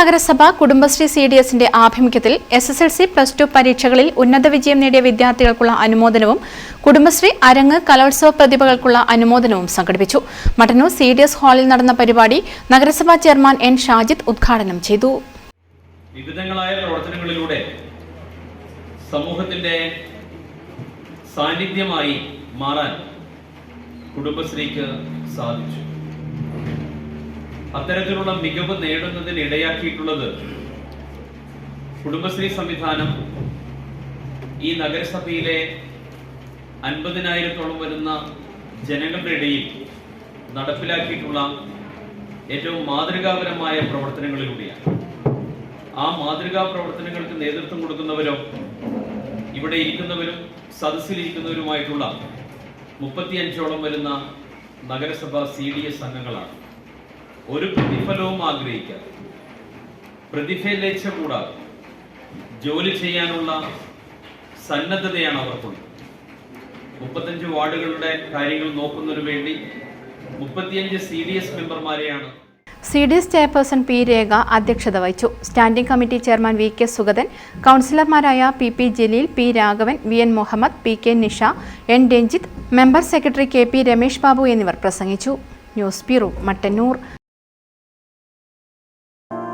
നഗരസഭ Kudumbashree C D എസിന്റെ ആഭിമുഖ്യത്തിൽ S S L C plus two പരീക്ഷകളിൽ ഉന്നത വിജയം നേടിയ വിദ്യാർത്ഥികൾക്കുള്ള അനുമോദനവും കുടുംബശ്രീ അരങ്ങ് കലോത്സവ പ്രതിഭകൾക്കുള്ള അനുമോദനവും സംഘടിപ്പിച്ചു. മട്ടന്നൂർ സി ഡി എസ് ഹാളിൽ നടന്ന പരിപാടി നഗരസഭാ ചെയർമാൻ എൻ ഷാജിദ് ഉദ്ഘാടനം ചെയ്തു. വിവിധങ്ങളായ പ്രവർത്തനങ്ങളിലൂടെ സമൂഹത്തിന്റെ സാന്നിധ്യമായി മാറാൻ കുടുംബശ്രീക്ക് സാധിച്ചു. അത്തരത്തിലുള്ള മികവ് നേടുന്നതിന് ഇടയാക്കിയിട്ടുള്ളത് കുടുംബശ്രീ സംവിധാനം. ഈ നഗരസഭയിലെ അൻപതിനായിരത്തോളം വരുന്ന ജനങ്ങളുടെ ഇടയിൽ നടപ്പിലാക്കിയിട്ടുള്ള ഏറ്റവും മാതൃകാപരമായ പ്രവർത്തനങ്ങളിലൂടെയാണ്. ആ മാതൃകാ പ്രവർത്തനങ്ങൾക്ക് നേതൃത്വം കൊടുക്കുന്നവരോ ഇവിടെ ഇരിക്കുന്നവരും സദസ്സിലിരിക്കുന്നവരുമായിട്ടുള്ള മുപ്പത്തിയഞ്ചോളം വരുന്ന നഗരസഭ സി ഡി എസ് അംഗങ്ങളാണ്. ഒരു പ്രതിഫലവും ആഗ്രഹിക്കാതെ പ്രതിഫലേച്ഛ കൂടാതെ ജോലി ചെയ്യാനുള്ള സന്നദ്ധതയാണ് അവർക്കുള്ളത് മുപ്പത്തഞ്ച് വാർഡുകളുടെ കാര്യങ്ങൾ നോക്കുന്നതിനു വേണ്ടി മുപ്പത്തിയഞ്ച് C D S മെമ്പർമാരെയാണ് C D S chairperson P Rekha അധ്യക്ഷത വഹിച്ചു. Standing committee chairman V K Sugathan കൗൺസിലർമാരായ P P Jaleel P Raghavan V N Muhammad P K Nisha N Ranjith member secretary K P Ramesh Babu എന്നിവർ പ്രസംഗിച്ചു. News bureau Mattannur.